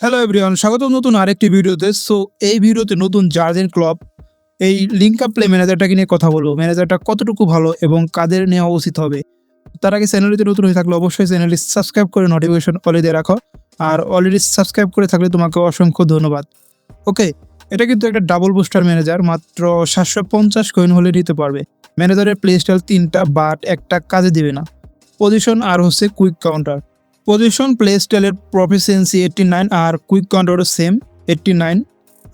Hello everyone স্বাগত নতুন আরেকটি ভিডিওতে। সো এই ভিডিওতে নতুন জার্জেন ক্লাব এই লিঙ্ক আপ প্লে ম্যানেজারটাকে নিয়ে কথা বলব। ম্যানেজারটা কতটুকু ভালো এবং কাদের নেওয়া উচিত হবে? তার আগে চ্যানেলটিতে নতুন হয়ে থাকলে অবশ্যই চ্যানেলটি সাবস্ক্রাইব করে নোটিফিকেশন অলে দিয়ে রাখো। আর অলরেডি সাবস্ক্রাইব করে থাকলে তোমাকে অসংখ্য ধন্যবাদ। ওকে এটা কিন্তু একটা ডাবল বুস্টার ম্যানেজার মাত্র সাতশো পঞ্চাশ কয়েন হলে নিতে পারবে। ম্যানেজারের প্লে স্টাইল তিনটা বাট একটা কাজে দিবে না। পজিশন আর হচ্ছে কুইক কাউন্টার পজিশন প্লে স্টাইলের প্রফিসিয়েন্সি এইটটি নাইন আর কুইক কাউন্টারও সেম এইটটি নাইন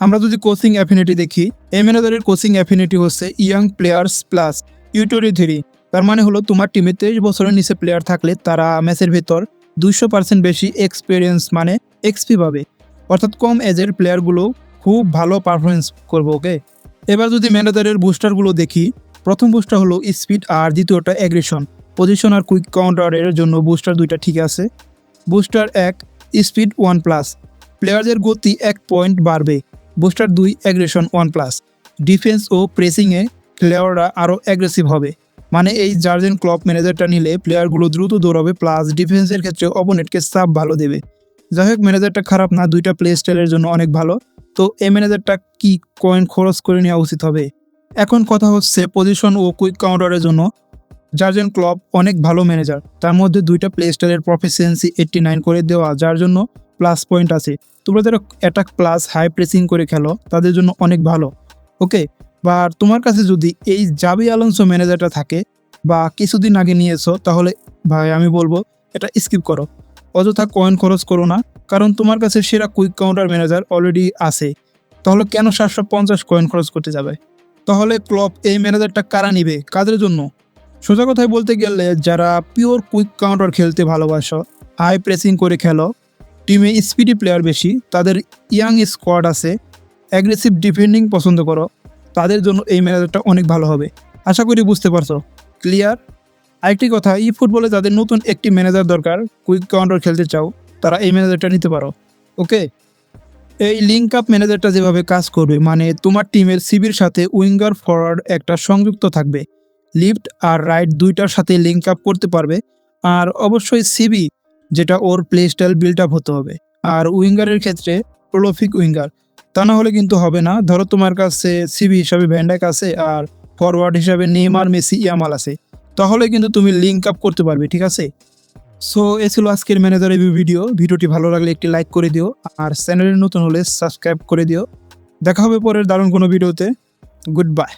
আমরা যদি কোচিং অ্যাফিনিটি দেখি এই ম্যানেজারের কোচিং অ্যাফিনিটি হচ্ছে ইয়াং প্লেয়ার্স প্লাস ইউটোরি থ্রি তার মানে হলো তোমার টিমে তেইশ বছরের নিচে প্লেয়ার থাকলে তারা ম্যাচের ভেতর দুইশো পার্সেন্ট বেশি এক্সপিরিয়েন্স মানে এক্সপি পাবে। অর্থাৎ কম এজের প্লেয়ারগুলো খুব ভালো পারফরমেন্স করবে ওকে এবার যদি ম্যানেজারের বুস্টারগুলো দেখি, প্রথম বুস্টার হলো স্পিড আর দ্বিতীয়টা অ্যাগ্রেশন পজিশন আর কুইক কাউন্টারের জন্য বুস্টার দুইটা ঠিক আছে। বুস্টার এক স্পিড ওয়ান প্লাস প্লেয়ারদের গতি এক পয়েন্ট বাড়বে। বুস্টার দুই অ্যাগ্রেশন ওয়ান প্লাস ডিফেন্স ও প্রেসিংয়ে প্লেয়াররা আরও অ্যাগ্রেসিভ হবে। মানে এই জার্জেন ক্লব ম্যানেজারটা নিলে প্লেয়ারগুলো দ্রুত দৌড়াবে প্লাস ডিফেন্সের ক্ষেত্রে অপোনেন্টকে সাব ভালো দেবে। যাই হোক ম্যানেজারটা খারাপ না, দুইটা প্লে স্টাইলের জন্য অনেক ভালো। তো এই ম্যানেজারটা কি কয়েন খরচ করে নেওয়া উচিত হবে? এখন কথা হচ্ছে পজিশন ও কুইক কাউন্টারের জন্য। জার্জেন ক্লব অনেক ভালো ম্যানেজার তার মধ্যে দুইটা প্লে স্টাইলের প্রফিসিয়েন্সি এইট্টি নাইন করে দেওয়া, যার জন্য প্লাস পয়েন্ট আছে। তোমরা যারা অ্যাটাক প্লাস হাই প্রেসিং করে খেলো, তাদের জন্য অনেক ভালো। ওকে বা তোমার কাছে যদি এই জাবি আলোনসো ম্যানেজারটা থাকে বা কিছুদিন আগে নিয়েছো, তাহলে ভাই আমি বলব, এটা স্কিপ করো। অযথা কয়েন খরচ করো না, কারণ তোমার কাছে সেরা কুইক কাউন্টার ম্যানেজার অলরেডি আছে। তাহলে কেন সাতশো পঞ্চাশ কয়েন খরচ করতে যাবে? তাহলে ক্লব এই ম্যানেজারটা কারা নিবে? কাদের জন্য? সোজা কথায় বলতে গেলে যারা পিওর কুইক কাউন্টার খেলতে ভালোবাসো হাই প্রেসিং করে খেলো টিমে স্পিডি প্লেয়ার বেশি, তাদের ইয়াং স্কোয়াড আছে অ্যাগ্রেসিভ ডিফেন্ডিং পছন্দ করো, তাদের জন্য এই ম্যানেজারটা অনেক ভালো হবে। আশা করি বুঝতে পারছ। ক্লিয়ার আরেকটি কথা ই ফুটবলে যাদের নতুন একটি ম্যানেজার দরকার কুইক কাউন্টার খেলতে চাও, তারা এই ম্যানেজারটা নিতে পারো। ওকে এই লিঙ্ক আপ ম্যানেজারটা যেভাবে কাজ করবে মানে তোমার টিমের সিবির সাথে উইঙ্গার ফরওয়ার্ড একটা সংযুক্ত থাকবে। লিফট আর রাইট দুইটার সাথে লিঙ্ক আপ করতে পারবে। আর অবশ্যই সিবি যেটা ওর প্লে স্টাইল বিল্ড আপ হতে হবে। আর উইঙ্গারের ক্ষেত্রে প্রলোফিক উইঙ্গার তা না হলে কিন্তু হবে না। ধরো তোমার কাছে সিবি হিসাবে ভ্যান্ডাক আছে আর ফরওয়ার্ড হিসাবে নেইমার মেসি ইয়ামাল আছে। তাহলে কিন্তু তুমি লিঙ্ক আপ করতে পারবে, ঠিক আছে? সো এ ছিল আজকের ম্যানেজার রিভিউ ভিডিও ভিডিওটি ভালো লাগলে একটি লাইক করে দিও। আর চ্যানেলে নতুন হলে সাবস্ক্রাইব করে দিও। দেখা হবে পরের দারুণ কোনো ভিডিওতে গুড বাই